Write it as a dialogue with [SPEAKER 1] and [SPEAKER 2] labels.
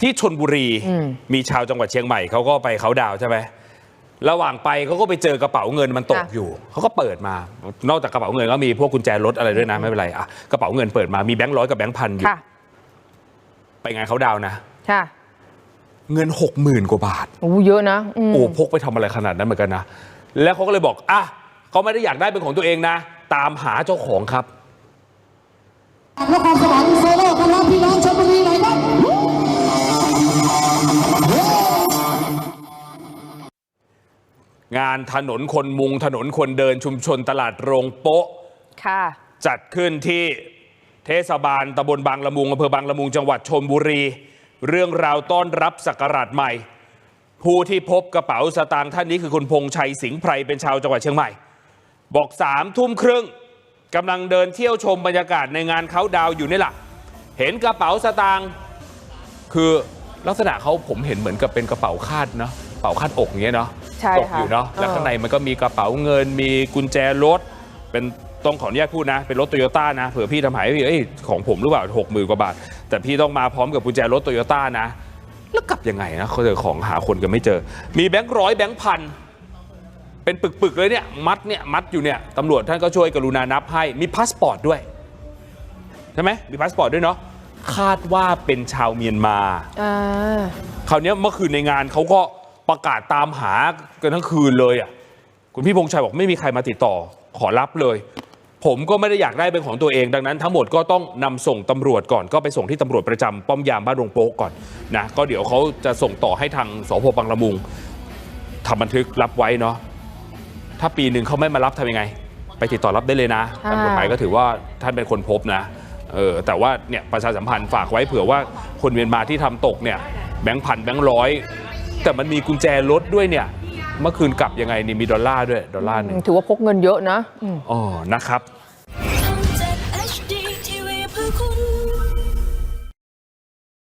[SPEAKER 1] ที่ชนบุรี
[SPEAKER 2] อืม
[SPEAKER 1] มีชาวจังหวัดเชียงใหม่เขาก็ไปเขาน์ดาวน์ใช่ไหมระหว่างไปเขาก็ไปเจอกระเป๋าเงินมันตก
[SPEAKER 2] ค่ะ
[SPEAKER 1] อยู่ เขาก็เปิดมา นอกจากกระเป๋าเงินก็มีพวกกุญแจรถอะไรด้วยนะไม่เป็นไรอะกระเป๋าเงินเปิดมามีแบงค์ร้อยกับแบงค์พันอยู่
[SPEAKER 2] ค่ะ
[SPEAKER 1] ไปงานเขาน์ดาวน์นะ
[SPEAKER 2] ค่ะ
[SPEAKER 1] เงินหกหมื่นกว่าบาท
[SPEAKER 2] โอ้เยอะนะม
[SPEAKER 1] โอ้พกไปทำอะไรขนาดนั้นเหมือนกันนะแล้วเขาก็เลยบอกอะเขาไม่ได้อยากได้เป็นของตัวเองนะ ตามหาเจ้าของครับ
[SPEAKER 3] นครสวรรค์โซโล่ต้อนรับพี่น้องชลบุรีหน่อยค
[SPEAKER 1] งานถนนคนมุงถนนคนเดินชุมชนตลาดโรงโป๊ะ
[SPEAKER 2] ค่ะ
[SPEAKER 1] จัดขึ้นที่เทศบาลตำบลบางละมุงอำเภอบางละมุงจังหวัดชนบุรี เรื่องราวต้อนรับศักราชใหม่ ผู้ที่พบกระเป๋าสตางค์ท่านนี้คือคุณพงษ์ชัยสิงห์ไพรเป็นชาวจังหวัดเชียงใหม่ บอกสามทุ่มครึ่งกำลังเดินเที่ยวชมบรรยากาศในงานเขาน์ดาวน์อยู่นี่แหละเห็นกระเป๋าสตางค์คือลักษณะเขาผมเห็นเหมือนกับเป็นกระเป๋าคาดเนาะกระเป๋าคาดอกอย่างเงี้ยเนาะ
[SPEAKER 2] ใช่
[SPEAKER 1] ตก
[SPEAKER 2] ค่ะ
[SPEAKER 1] อยู่เนาะแล้ว
[SPEAKER 2] เออ
[SPEAKER 1] ข้างในมันก็มีกระเป๋าเงิน มีกุญแจรถ เป็นต้องขออนุญาตพูดนะ เป็นรถโตโยต้านะเผื่อพี่ทำหายพี่เอ้ยของผมหรือเปล่าหกหมื่นกว่าบาท แต่พี่ต้องมาพร้อมกับกุญแจรถโตโยต้านะ แล้วกลับยังไงนะเขาเจอของหาคนกันไม่เจอ มีแบงค์ร้อยแบงค์พันเป็นปึกๆเลยเนี่ยมัดเนี่ยมัดอยู่เนี่ยตำรวจท่านก็ช่วยกรุณานับให้มีพาสปอร์ตด้วยใช่ไหมมีพาสปอร์ตด้วยเนาะคาดว่าเป็นชาวเมียนมา
[SPEAKER 2] อ่า
[SPEAKER 1] คราวเนี้ยเมื่อคืนในงานเขาก็ ประกาศตามหากันทั้งคืนเลยอะคุณพี่พงษ์ชัยบอกไม่มีใครมาติดต่อขอรับเลย ผมก็ไม่ได้อยากได้เป็นของตัวเองดังนั้นทั้งหมดก็ต้องนำส่งตำรวจก่อนก็ไปส่งที่ตำรวจประจำป้อมยามบ้านโรงโป๊กก่อนนะก็เดี๋ยวเขาจะส่งต่อให้ทางสพบางละมุงทำบันทึกรับไว้เนาะถ้าปีหนึ่งเขาไม่มารับทำยังไง ไปติดต่อรับได้เลยนะ
[SPEAKER 2] อ่า
[SPEAKER 1] ตามกฎหมายก็ถือว่าท่านเป็นคนพบนะเออแต่ว่าเนี่ยประชาสัมพันธ์ฝากไว้เผื่อว่าคนเมียนมาที่ทำตกเนี่ยแบงค์พันแบงค์ร้อย แต่มันมีกุญแจรถด้วยเนี่ย เมื่อคืนกลับยังไงนี่มีดอลลาร์ด้วยดอลลาร์หนึ่ง
[SPEAKER 2] ถือว่าพกเงินเยอะนะอืม
[SPEAKER 1] อ๋อ นะครับ